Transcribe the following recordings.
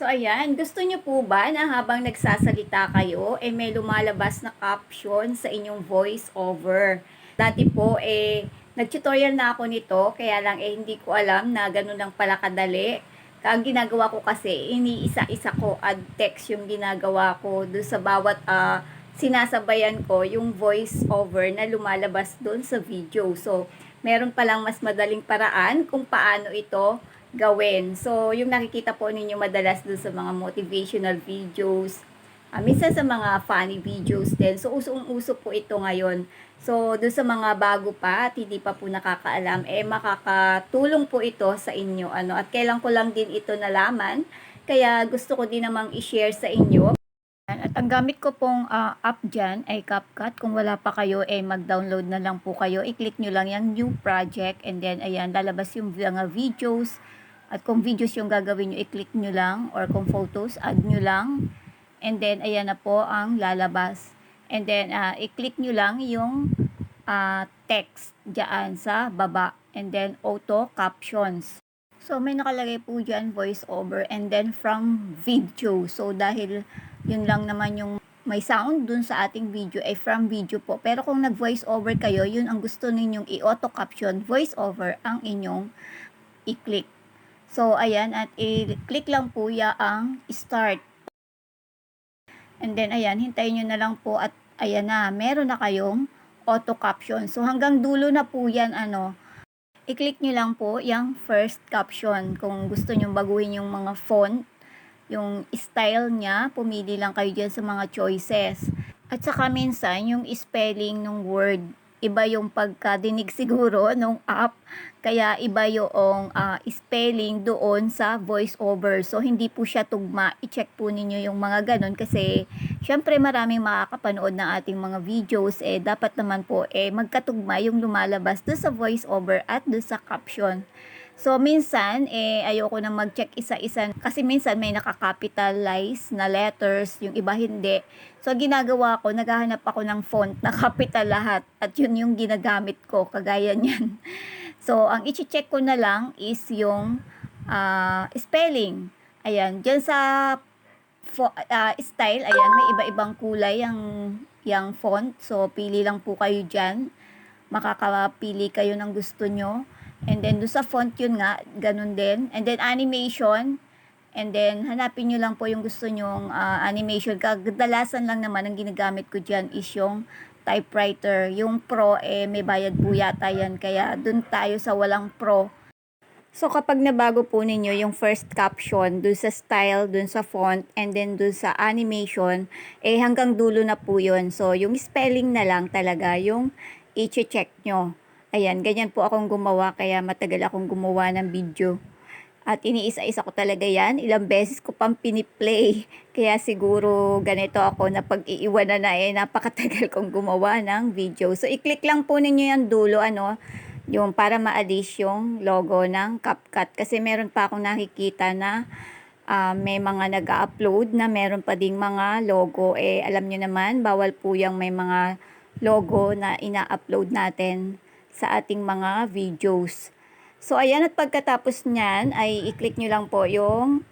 So ayan, gusto niyo po ba na habang nagsasalita kayo, eh may lumalabas na caption sa inyong voice over? Dati po eh nag-tutorial na ako nito, kaya lang eh hindi ko alam na ganun lang pala kadali. Ang ginagawa ko kasi, iniisa-isa ko add text yung ginagawa ko doon sa bawat ah, sinasabayan ko yung voice over na lumalabas doon sa video. So, meron palang mas madaling paraan kung paano ito gawin. So, yung nakikita po ninyo madalas doon sa mga motivational videos, ah, minsan sa mga funny videos din. So, usong-uso po ito ngayon. So, doon sa mga bago pa at hindi pa po nakakaalam, eh makakatulong po ito sa inyo. Ano, at kailan ko lang din ito nalaman. Kaya gusto ko din namang i-share sa inyo. At ang gamit ko pong ah, app dyan ay CapCut. Kung wala pa kayo, eh mag-download na lang po kayo. I-click nyo lang yung new project and then ayan, lalabas yung mga videos. At kung videos yung gagawin nyo, i-click nyo lang. Or kung photos, add nyo lang. And then, ayan na po ang lalabas. And then, ah, i-click nyo lang yung ah, text dyan sa baba. And then, auto captions. So, may nakalagay po dyan, voice over, and then from video. So, dahil yun lang naman yung may sound dun sa ating video ay from video po. Pero kung nag-voice over kayo, yun ang gusto ninyong i-auto caption, voice over ang inyong i-click. So, ayan, at i-click lang po ya ang start. And then, ayan, hintayin nyo na lang po at ayan na, meron na kayong auto caption. So, hanggang dulo na po yan, ano, i-click nyo lang po yung first caption. Kung gusto nyo baguhin yung mga font, yung style niya, pumili lang kayo dyan sa mga choices. At saka minsan, yung spelling ng word, iba yung pagkadinig siguro nung app, kaya iba yung ah, spelling doon sa voice over. So, hindi po siya tugma. I-check po ninyo yung mga ganun kasi syempre maraming makakapanood ng ating mga videos. Eh, dapat naman po eh, magkatugma yung lumalabas doon sa voice over at doon sa caption. So, minsan, eh, ayoko na mag-check isa-isa. Kasi minsan may nakakapitalize na letters, yung iba hindi. So, ginagawa ko, naghahanap ako ng font na capital lahat. At yun yung ginagamit ko, kagaya niyan. So, ang i-check ko na lang is yung ah, spelling. Ayan, dyan sa fo- ah, style, ayan, may iba-ibang kulay ang yung font. So, pili lang po kayo dyan. Makakapili kayo ng gusto nyo. And then, doon sa font yun nga, ganun din. And then, animation. And then, hanapin nyo lang po yung gusto nyong ah, animation. Kadalasan lang naman, ang ginagamit ko dyan is yung typewriter. Yung pro, eh, may bayad po yata yan. Kaya, dun tayo sa walang pro. So, kapag nabago po ninyo yung first caption, dun sa style, dun sa font, and then dun sa animation, eh, hanggang dulo na po yun. So, yung spelling na lang talaga yung i-check nyo. Ayan, ganyan po akong gumawa, kaya matagal akong gumawa ng video. At iniisa-isa ko talaga yan. Ilang beses ko pang piniplay. Kaya siguro ganito ako na pag-iiwanan na eh, napakatagal kong gumawa ng video. So, i-click lang po ninyo yung dulo, ano, yung para maalis yung logo ng CapCut. Kasi meron pa akong nakikita na ah, may mga nag-upload na meron pa ding mga logo. Eh, alam nyo naman, bawal po yung may mga logo na ina-upload natin sa ating mga videos. So, ayan at pagkatapos niyan ay i-click nyo lang po yung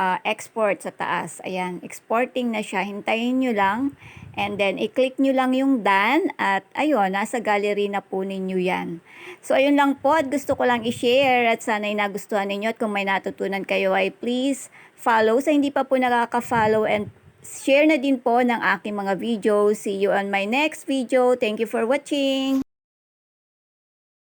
ah, export sa taas. Ayan, exporting na siya. Hintayin nyo lang. And then, i-click nyo lang yung done at ayun, nasa gallery na po ninyo yan. So, ayun lang po at gusto ko lang i-share at sana'y nagustuhan ninyo at kung may natutunan kayo ay please follow sa hindi pa po nakaka-follow and share na din po ng aking mga videos. See you on my next video. Thank you for watching!